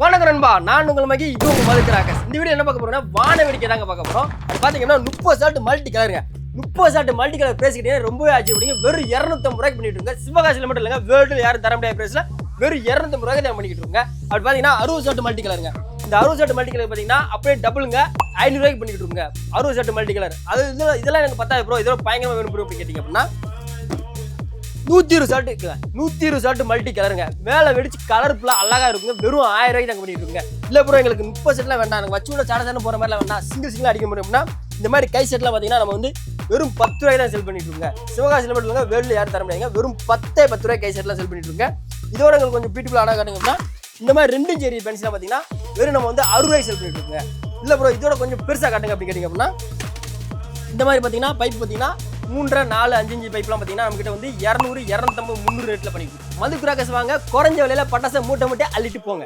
வணக்கம் நண்பா. நான் உங்கள் மகி இது உங்க மதுக்கிறாங்க இந்த வீடியோ என்ன பார்க்க போறோம்னா வான வேடிக்கை தாங்க பார்க்க போறோம். அது பாத்தீங்கன்னா முப்பது சால்ட்டு மல்டி கலருங்க முப்பது சாட்டு மல்டி கலர் பேசிக்கிட்டே ரொம்பவே ஆச்சு அப்படிங்க. வெறும் இரநூத்தம்பது ரூபாய்க்கு பண்ணிட்டு இருங்க சிவகாசியில் மட்டும் இல்லைங்க வேர்ல்டு யாரும் தர முடியாத பிரைஸ்ல வெறும் இரநூத்தம்பது ரூபாய்க்கு தான் பண்ணிக்கிட்டு இருங்க அப்படி பாத்தீங்கன்னா அறுபது சாட்டு மல்டி கலருங்க இந்த அறுபது சாட்டு மல்டி கலர் பார்த்தீங்கன்னா அப்படியே டபுளுங்க ஐநூறுரூவாய்க்கு பண்ணிக்கிட்டு இருங்க அறுபது சாட்டு மல்டி கலர் அது இதெல்லாம் இதெல்லாம் எனக்கு பத்தாயிரம் ப்ரோ இதெல்லாம் பயங்கரமாக வேணும் ப்ரோ அப்படின்னு கேட்டிங்க அப்படின்னா நூத்தி இருபது ஷர்ட் இருக்குங்க. நூத்தி இருபது ஷர்ட் மல்டி கலருங்க மேல வெடிச்சு கலர் ஃபுல்லா அழகா இருக்குங்க. வெறும் ஆயிரம் ரூபாய்க்கு நாங்கள் பண்ணிட்டு இருக்குங்க. இல்ல ப்ரோ எங்களுக்கு முப்பது செட்லாம் வேண்டாம். எனக்கு வச்சு விட சாட சாட போற மாதிரிலாம் வேண்டாம். சிங்கிள் சிங்கிள் அடிக்க முடியும்னா இந்த மாதிரி கை செட்லாம் பாத்தீங்கன்னா நம்ம வந்து வெறும் பத்து ரூபாய் தான் செல் பண்ணிட்டு இருக்கோங்க. சிவகாசியில் மட்டும் இல்லைங்க வேர்ல்டு யாரும் தர முடியாதுங்க. வெறும் பத்தே பத்து ரூபாய் கை செட்லாம் செல் பண்ணிட்டு இருக்கோங்க. இதோட எங்களுக்கு கொஞ்சம் பியூட்டிஃபுல் அழகா அப்படின்னா இந்த மாதிரி ரெண்டும் சரி பென்சிலாக பார்த்தீங்கன்னா வெறும் நம்ம வந்து அறுபது ரூபாய் செல் பண்ணிட்டு இருக்கோங்க. இல்ல ப்ரோ இதோட கொஞ்சம் பெருசா காட்டுங்க அப்படின்னு கேட்டிங்க அப்படின்னா இந்த மாதிரி பார்த்தீங்கன்னா பைப் பார்த்தீங்கன்னா மூன்றரை நாலு அஞ்சு அஞ்சு பைப்லாம் பார்த்தீங்கன்னா நம்மகிட்ட வந்து இரநூறு இரநூத்தம்பது முந்நூறு ரேட்டில் பண்ணிக்கணும் மது கிராக்கர்ஸ் வாங்க குறைஞ்ச விலையில பட்டாசை மூட்டை மூட்டை அள்ளிட்டு போங்க.